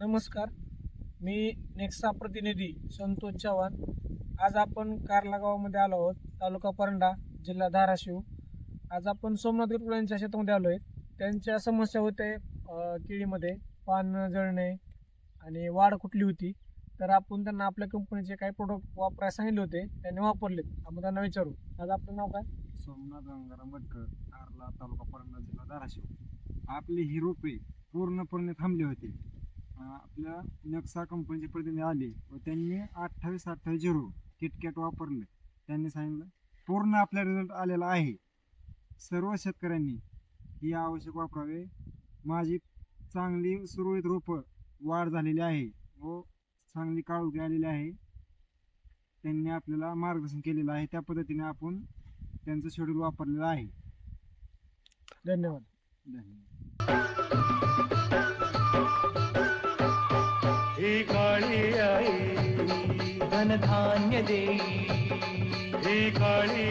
नमस्कार. मी नेक्सा प्रतिनिधी संतोष चव्हाण. आज आपण कारला गावामध्ये आलो आहोत. तालुका परंडा जिल्हा धाराशिव. आज आपण सोमनाथ गटकुळ यांच्या शेतामध्ये आलो आहे त्यांच्या समस्या होते केळीमध्ये पान जळणे आणि वाढ कुठली होती? तर आपण त्यांना आपल्या कंपनीचे काही प्रोडक्ट वापरायला सांगितले होते त्यांनी वापरलेत. आपण त्यांना विचारू. आज आपलं नाव काय? सोमनाथ गंगाराम मटकर आरला तालुका परंडा जिल्हा धाराशिव. आपली ही रोपे पूर्णपणे थांबली होती. आपल्या नक्सा कंपनीचे प्रतिनिधी आले व त्यांनी अठ्ठावीस अठ्ठावीस झिरो किटकॅट वापरले. त्यांनी सांगितलं पूर्ण आपला रिझल्ट आलेला आहे. सर्व शेतकऱ्यांनी ही आवश्यक वापरावे. माझी चांगली सुरळीत रोपं वाढ झालेली आहे व चांगली काळोखी आलेली आहे. त्यांनी आपल्याला मार्गदर्शन केलेलं आहे. त्या पद्धतीने आपण त्यांचं शेड्यूल वापरलेलं आहे. धन्यवाद. धन्यवाद. ही काळी आई धनधान्य देई ही काळी